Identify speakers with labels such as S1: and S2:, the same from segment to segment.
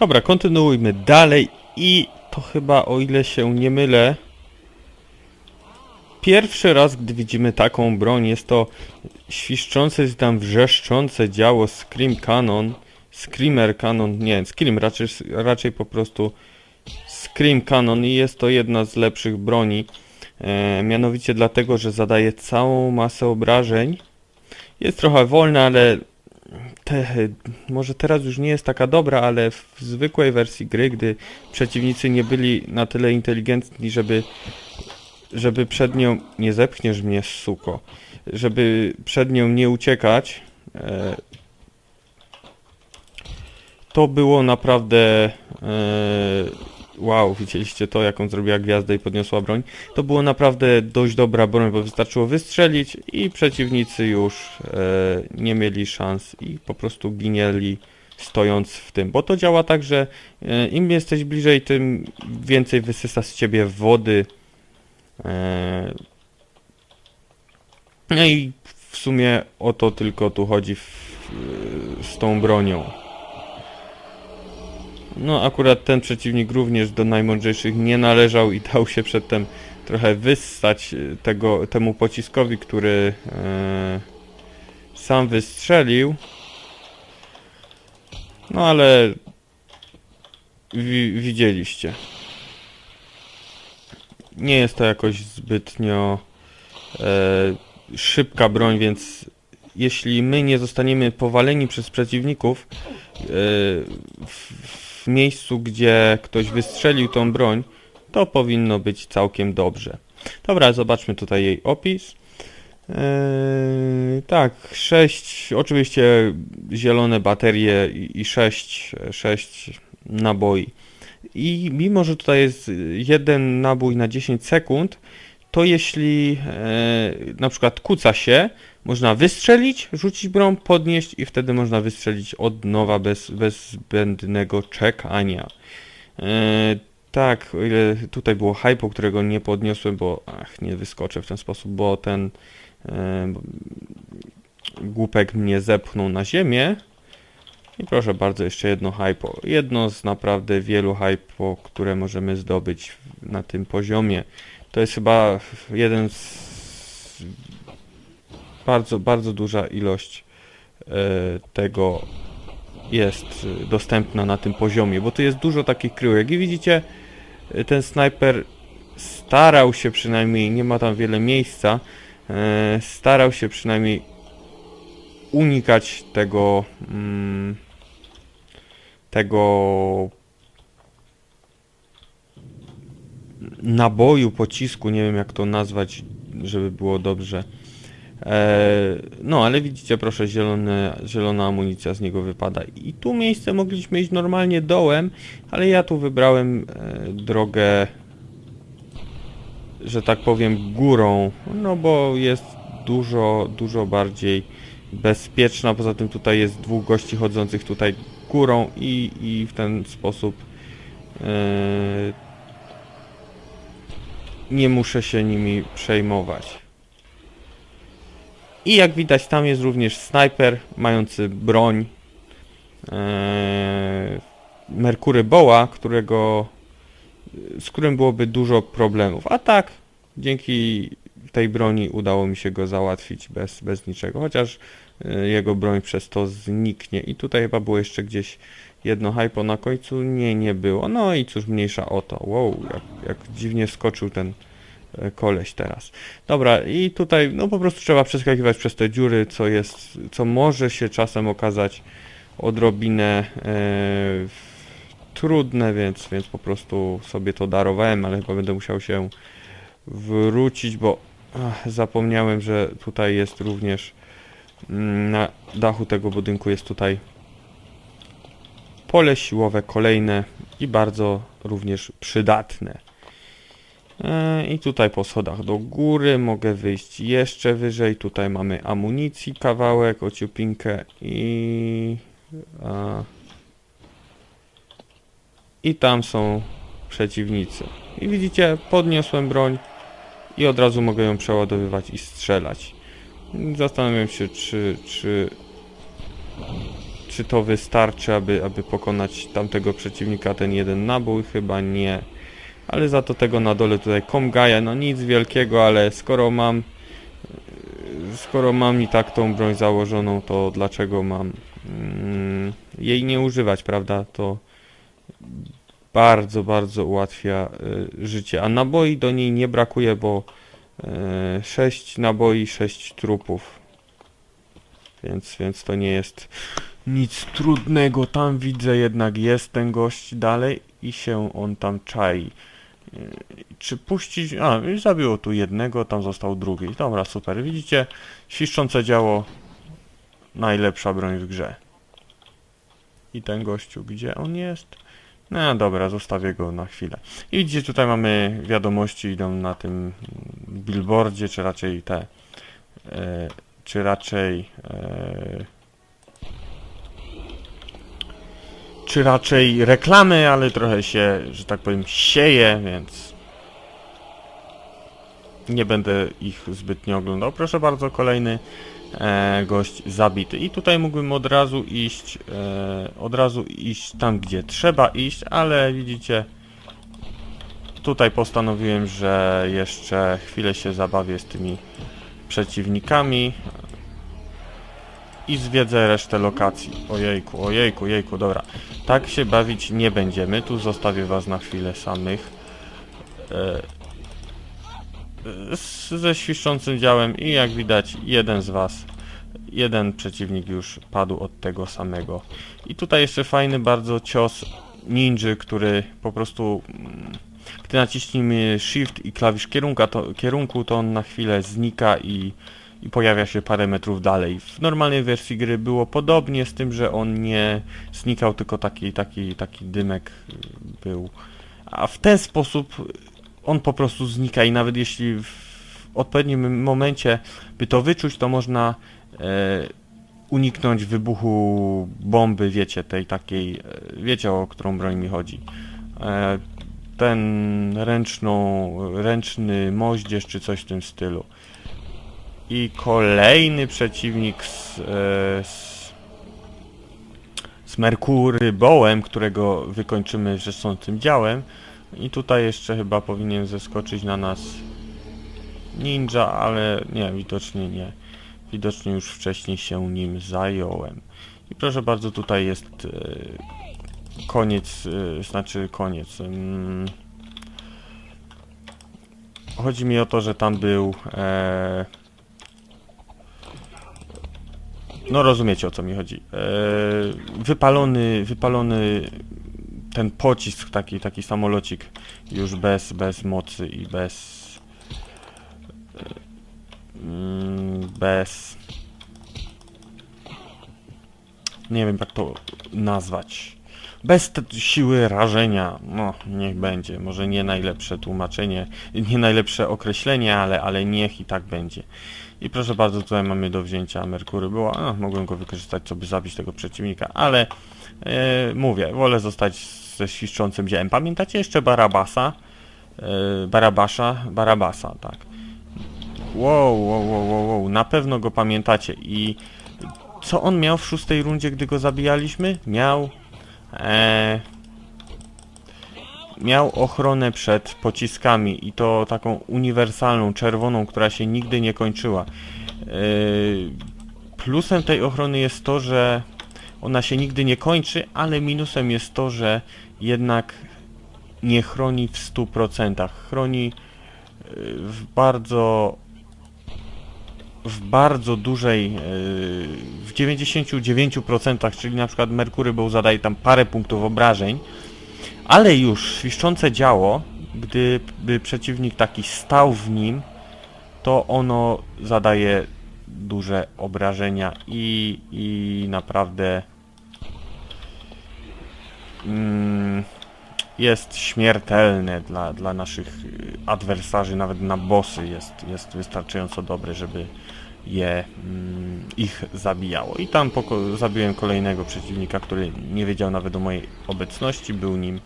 S1: Dobra, kontynuujmy dalej i to chyba, o ile się nie mylę, pierwszy raz, gdy widzimy taką broń, jest to świszczące, czy tam wrzeszczące działo Scream Cannon, Screamer Cannon, nie, Scream, raczej, raczej po prostu Scream Cannon i jest to jedna z lepszych broni, e, mianowicie dlatego, że zadaje całą masę obrażeń. Jest trochę wolna, ale te, może teraz już nie jest taka dobra, ale w zwykłej wersji gry, gdy przeciwnicy nie byli na tyle inteligentni, żeby, żeby przed nią, nie zepchniesz mnie, suko, żeby przed nią nie uciekać, e, to było naprawdę, e, wow, widzieliście to, jaką zrobiła gwiazda i podniosła broń, to było naprawdę dość dobra broń, bo wystarczyło wystrzelić i przeciwnicy już e, nie mieli szans i po prostu ginęli stojąc w tym, bo to działa tak, że e, im jesteś bliżej, tym więcej wysysa z ciebie wody. E, no i w sumie o to tylko tu chodzi w, z tą bronią. No akurat ten przeciwnik również do najmądrzejszych nie należał i dał się przedtem trochę wyssać e, tego, temu pociskowi, który e, sam wystrzelił. No ale wi widzieliście. Nie jest to jakoś zbytnio e, szybka broń, więc jeśli my nie zostaniemy powaleni przez przeciwników e, w, w miejscu, gdzie ktoś wystrzelił tą broń, to powinno być całkiem dobrze. Dobra, zobaczmy tutaj jej opis. Eee, tak, 6, oczywiście zielone baterie i 6, 6 naboi. I mimo, że tutaj jest jeden nabój na 10 sekund, to jeśli e, na przykład kuca się, można wystrzelić, rzucić broń, podnieść i wtedy można wystrzelić od nowa bez, bez zbędnego czekania. E, tak, o ile tutaj było hypo, którego nie podniosłem, bo ach, nie wyskoczę w ten sposób, bo ten e, głupek mnie zepchnął na ziemię. I proszę bardzo, jeszcze jedno hypo. Jedno z naprawdę wielu hypo, które możemy zdobyć na tym poziomie. To jest chyba jeden z bardzo, bardzo duża ilość e, tego jest e, dostępna na tym poziomie, bo tu jest dużo takich kryjówek i widzicie, e, ten snajper starał się przynajmniej, nie ma tam wiele miejsca, starał się przynajmniej unikać tego mm, tego naboju, pocisku, nie wiem jak to nazwać, żeby było dobrze. E, no, ale widzicie, proszę, zielone, zielona amunicja z niego wypada. I tu miejsce mogliśmy iść normalnie dołem, ale ja tu wybrałem e, drogę, że tak powiem, górą, no bo jest dużo, dużo bardziej bezpieczna. Poza tym tutaj jest dwóch gości chodzących tutaj górą i, i w ten sposób e, nie muszę się nimi przejmować. I jak widać tam jest również snajper mający broń e, Merkury Boła, którego z którym byłoby dużo problemów. A tak, dzięki tej broni udało mi się go załatwić bez, bez niczego, chociaż e, jego broń przez to zniknie. I tutaj chyba było jeszcze gdzieś jedno hypo na końcu. Nie, nie było. No i cóż, mniejsza o to. Wow, jak, jak dziwnie skoczył ten koleś teraz. Dobra, i tutaj no po prostu trzeba przeskakiwać przez te dziury, co jest, co może się czasem okazać odrobinę e, trudne, więc, więc po prostu sobie to darowałem, ale chyba będę musiał się wrócić, bo ach, zapomniałem, że tutaj jest również mm, na dachu tego budynku jest tutaj pole siłowe kolejne i bardzo również przydatne. E, I tutaj po schodach do góry mogę wyjść jeszcze wyżej. Tutaj mamy amunicji kawałek, ociupinkę i... A, I tam są przeciwnicy. I widzicie, podniosłem broń i od razu mogę ją przeładowywać i strzelać. Zastanawiam się, czy, czy, czy to wystarczy, aby, aby pokonać tamtego przeciwnika, ten jeden nabój? Chyba nie. Ale za to tego na dole tutaj Komgaja, no nic wielkiego, ale skoro mam skoro mam i tak tą broń założoną, to dlaczego mam mm, jej nie używać, prawda? To bardzo, bardzo ułatwia y, życie. A naboi do niej nie brakuje, bo 6 naboi, 6 trupów. Więc, więc to nie jest nic trudnego. Tam widzę jednak jest ten gość dalej i się on tam czai. Czy puścić... A, zabiło tu jednego, tam został drugi. Dobra, super. Widzicie? Świszczące działo. Najlepsza broń w grze. I ten gościu, gdzie on jest? No dobra, zostawię go na chwilę. I widzicie, tutaj mamy wiadomości, idą na tym billboardzie, czy raczej te... E, czy raczej... E, czy raczej reklamy, ale trochę się, że tak powiem, sieje, więc nie będę ich zbytnio oglądał. Proszę bardzo, kolejny e, gość zabity. I tutaj mógłbym od razu iść, e, od razu iść tam, gdzie trzeba iść, ale widzicie, tutaj postanowiłem, że jeszcze chwilę się zabawię z tymi przeciwnikami i zwiedzę resztę lokacji. Ojejku, ojejku, ojejku, dobra. Tak się bawić nie będziemy. Tu zostawię was na chwilę samych. E, z, ze świszczącym działem i jak widać jeden z was, jeden przeciwnik już padł od tego samego. I tutaj jeszcze fajny bardzo cios ninja, który po prostu mm, gdy naciśnimy shift i klawisz kierunka, to, kierunku, to on na chwilę znika i, i pojawia się parę metrów dalej. W normalnej wersji gry było podobnie, z tym, że on nie znikał, tylko taki, taki, taki dymek y, był. A w ten sposób on po prostu znika i nawet jeśli w odpowiednim momencie by to wyczuć, to można e, uniknąć wybuchu bomby, wiecie, tej takiej, e, wiecie o którą broń mi chodzi. E, ten ręczną, ręczny moździerz czy coś w tym stylu. I kolejny przeciwnik z, e, z, z Merkury Bołem, którego wykończymy wrzeszącym działem. I tutaj jeszcze chyba powinien zeskoczyć na nas ninja, ale nie, widocznie nie. Widocznie już wcześniej się nim zająłem. I proszę bardzo, tutaj jest e, koniec, e, znaczy koniec. Mm, chodzi mi o to, że tam był... no rozumiecie o co mi chodzi. E, wypalony, wypalony ten pocisk, taki, taki samolocik już bez, bez mocy i bez mm, bez nie wiem jak to nazwać bez siły rażenia, no niech będzie, może nie najlepsze tłumaczenie, nie najlepsze określenie, ale, ale niech i tak będzie. I proszę bardzo, tutaj mamy do wzięcia Merkury, było, no, mogłem go wykorzystać, co by zabić tego przeciwnika, ale e, mówię, wolę zostać ze świszczącym działem. Pamiętacie jeszcze Barabasa? E, Barabasza? Barabasa, tak. Wow, wow, wow, wow, wow, na pewno go pamiętacie i co on miał w szóstej rundzie, gdy go zabijaliśmy? Miał e, miał ochronę przed pociskami i to taką uniwersalną, czerwoną, która się nigdy nie kończyła. E, plusem tej ochrony jest to, że ona się nigdy nie kończy, ale minusem jest to, że jednak nie chroni w 100%. Chroni e, w bardzo w bardzo dużej, e, w 99%, czyli na przykład Merkury był zadaje tam parę punktów obrażeń, ale już świszczące działo, gdyby przeciwnik taki stał w nim, to ono zadaje duże obrażenia i, i naprawdę mm, jest śmiertelne dla, dla naszych y, adwersarzy, nawet na bossy jest, jest wystarczająco dobre, żeby je mm, ich zabijało. I tam zabiłem kolejnego przeciwnika, który nie wiedział nawet o mojej obecności, był nim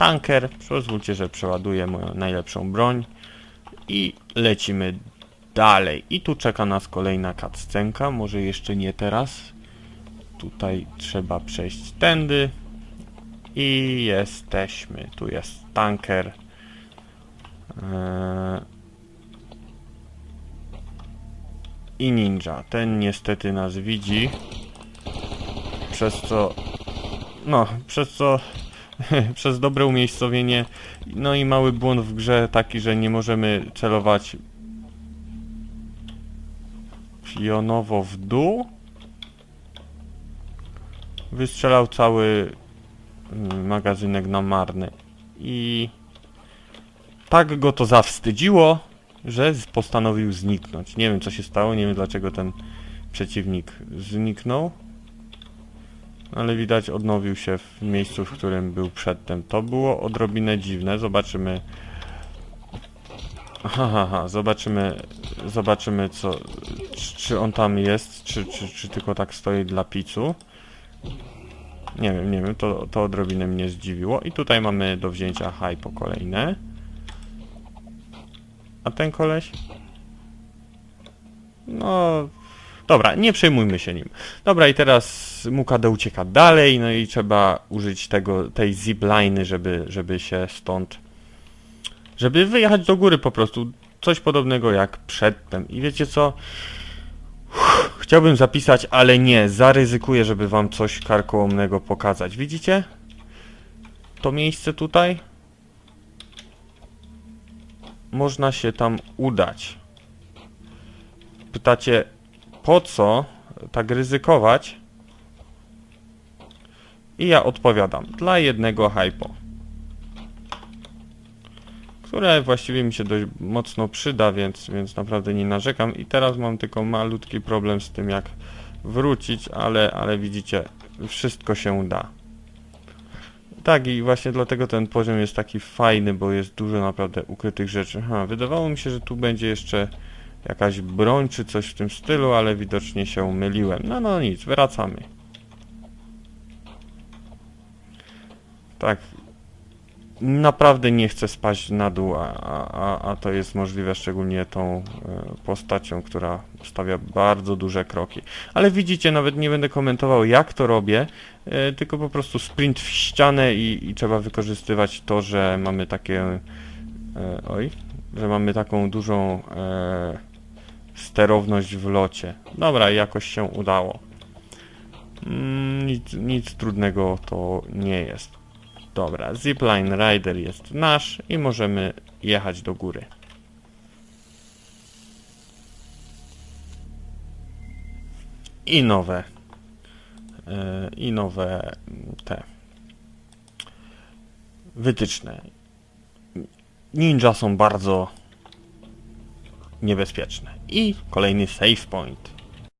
S1: tanker. Pozwólcie, że przeładuję moją najlepszą broń i lecimy dalej. I tu czeka nas kolejna cutscenka, może jeszcze nie teraz. tutaj trzeba przejść tędy. I jesteśmy. Tu jest tanker. Eee, I ninja. Ten niestety nas widzi. Przez co... No, przez co... przez dobre umiejscowienie. No i mały błąd w grze taki, że nie możemy celować pionowo w dół. Wystrzelał cały mm, magazynek na marny. I tak go to zawstydziło, że postanowił zniknąć. Nie wiem co się stało, nie wiem dlaczego ten przeciwnik zniknął. Ale widać odnowił się w miejscu, w którym był przedtem. To było odrobinę dziwne. Zobaczymy. Aha, ha, ha. zobaczymy, zobaczymy co, czy, czy on tam jest, czy, czy, czy tylko tak stoi dla picu. Nie wiem, nie wiem, to, to odrobinę mnie zdziwiło. I tutaj mamy do wzięcia hypo kolejne. A ten koleś? No, dobra, nie przejmujmy się nim. Dobra, i teraz Mukade ucieka dalej, no i trzeba użyć tego, tej zipliny, żeby, żeby się stąd, żeby wyjechać do góry po prostu. Coś podobnego jak przedtem. I wiecie co? Uff, Chciałbym zapisać, ale nie, zaryzykuję, żeby wam coś karkołomnego pokazać. Widzicie? To miejsce tutaj? Można się tam udać. Pytacie, po co tak ryzykować? I ja odpowiadam, dla jednego hypo. Które właściwie mi się dość mocno przyda, więc, więc naprawdę nie narzekam. I teraz mam tylko malutki problem z tym, jak wrócić, ale, ale widzicie, wszystko się da. Tak, i właśnie dlatego ten poziom jest taki fajny, bo jest dużo naprawdę ukrytych rzeczy. Ha, wydawało mi się, że tu będzie jeszcze jakaś broń czy coś w tym stylu, ale widocznie się myliłem. No, no nic, wracamy. Tak. Naprawdę nie chcę spaść na dół, a, a, a to jest możliwe szczególnie tą e, postacią, która stawia bardzo duże kroki. Ale widzicie, nawet nie będę komentował jak to robię, e, tylko po prostu sprint w ścianę i, i trzeba wykorzystywać to, że mamy takie... E, oj, że mamy taką dużą e, sterowność w locie. Dobra, jakoś się udało. Mm, nic, nic trudnego to nie jest. Dobra, Zipline Rider jest nasz i możemy jechać do góry. I nowe. e, I nowe te wytyczne. Ninja są bardzo niebezpieczne. I kolejny save point.